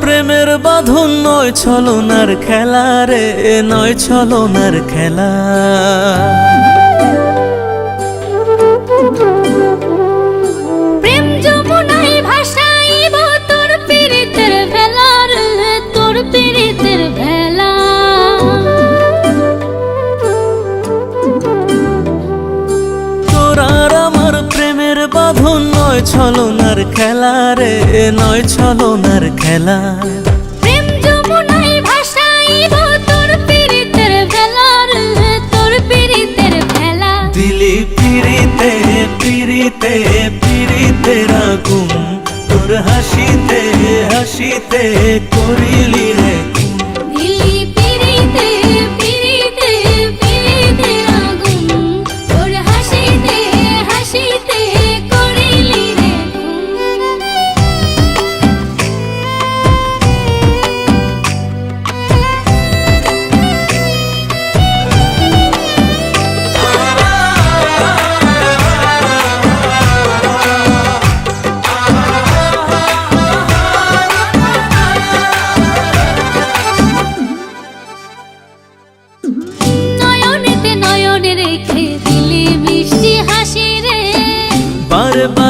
প্রেমের বাঁধন নয় ছলনার খেলা রে নয় ছলনার খেলা। নয় ছলনার খেলা রে নয় ছলনার খেলা। প্রেম যমুনাই ভাসাইব তোর পীড়িতের ভেলা তোর পীড়িতের ভেলা। দিলি পিড়িতে পিড়িতে পিড়িতে রাগুম তোর হাসিতে হাসিতে করিলি রে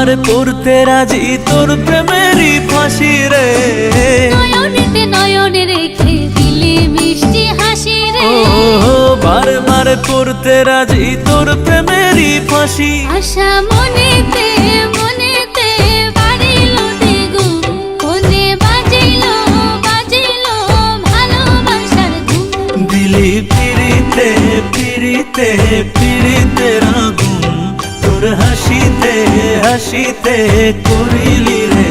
বারে পড়তে রাজি? তোর প্রেমেরই ফাঁসি রে। নয়নেতে নয়নে রেখে দিলি মিষ্টি হাসি রে। ও বারে বারে পড়তে রাজি? তোর প্রেমেরই ফাঁসি। আশা মনেতে মনেতে বাড়িল দ্বিগুণ কোনে বাজিল বাজিল ভালোবাসার দিলি পিড়িতে পিড়িতে পিড়িতে রাগুন তোর হাসিতে হাসিতে করিলি রে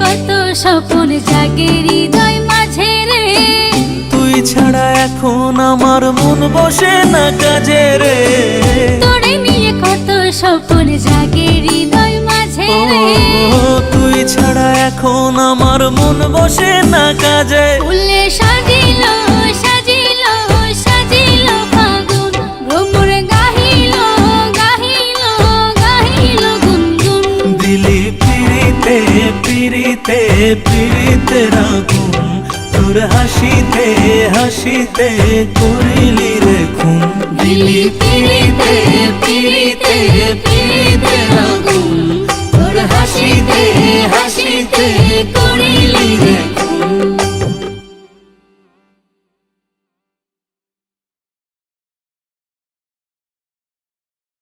কত স্বপ্ন জাগে হৃদয় এখন আমার মন বসে না কাজে রে। তোরে নিয়ে কত স্বপ্ন জাগে হৃদয় মাঝে রে। তুই ছাড়া এখন আমার মন বসে না কাজে। ফুলে সাজিল সাজিল সাজিল ফাগুন। ভ্রমর গাহিল গাহিল গাহিল গুনগুন। দিলি পিড়িতে পিড়িতে পিড়িতে রাগুন। তোর হাসিতে হাসিতে করিলি রে খুন দিলি পিড়িতে পিড়িতে পিড়িতে